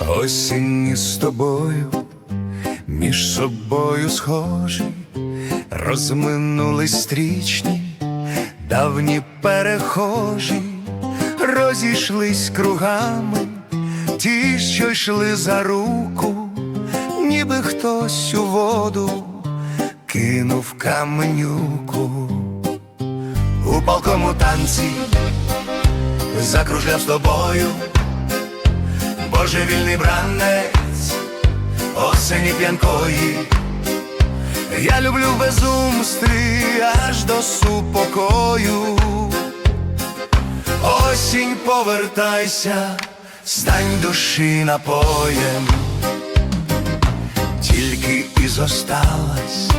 Осінь з тобою, між собою схожі, розминулись стрічні, давні перехожі, розійшлись кругами, ті, що йшли за руку, ніби хтось у воду кинув каменюку. У палкому танці, закружляв з тобою. Божевільний бранець осені п'янкої. Я люблю в безумстві аж до супокою. Осінь повертайся, стань душі напоєм. Тільки і зосталась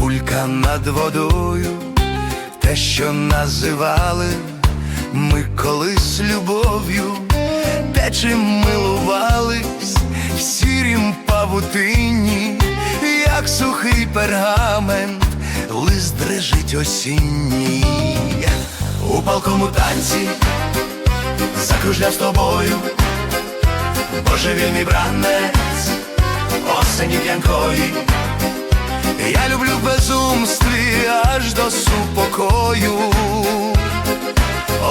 булька над водою, те, що називали ми колись любов'ю, те, чим милувались в сірім павутині, як сухий пергамент, лист дрижить осінній. У палкому танці закружляв з тобою, божевільний бранець осені п'янкої. Я люблю безумстві аж до супокою.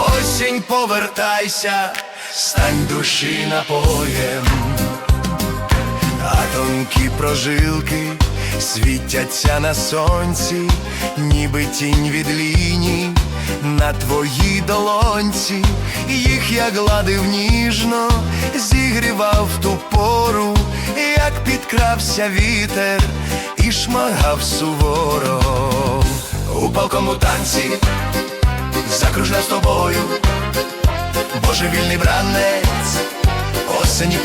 Осінь повертайся, стань душі напоєм, а тонкі прожилки світяться на сонці, ніби тінь від ліній на твоїй долонці, їх я гладив ніжно, зігрівав в ту пору, як підкрався вітер і шмагав суворо. У палкому танці закружляв з тобою,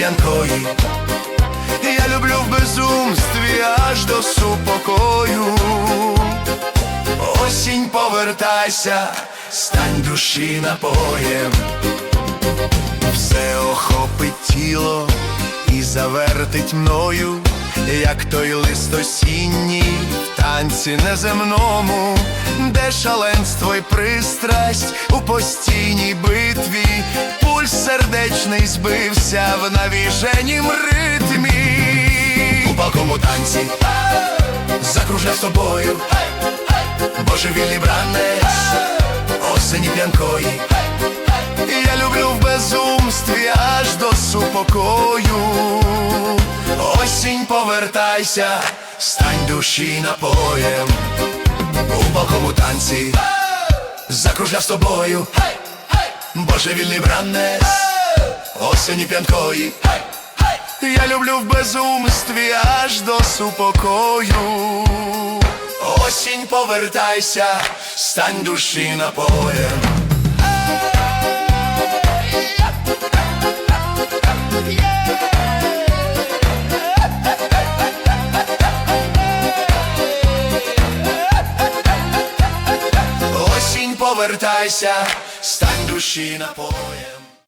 п'янкої. Я люблю в безумстві аж до супокою. Осінь повертайся, стань душі напоєм, все охопить тіло і завертить мною, як той лист осінній в танці неземному, шаленство й пристрасть у постійній битві, пульс сердечний збився в навіженім ритмі. У палкому танці закружляв тобою, божевільний бранець, осені п'янкої. Я люблю в безумстві аж до супокою. Осінь повертайся, стань душі напоєм. У палкому танці закружляв з тобою, божевільний бранець, осені п'янкої. Я люблю в безумстві аж до супокою. Осінь повертайся, стань душі напоєм. Повертайся, стань душі напоєм.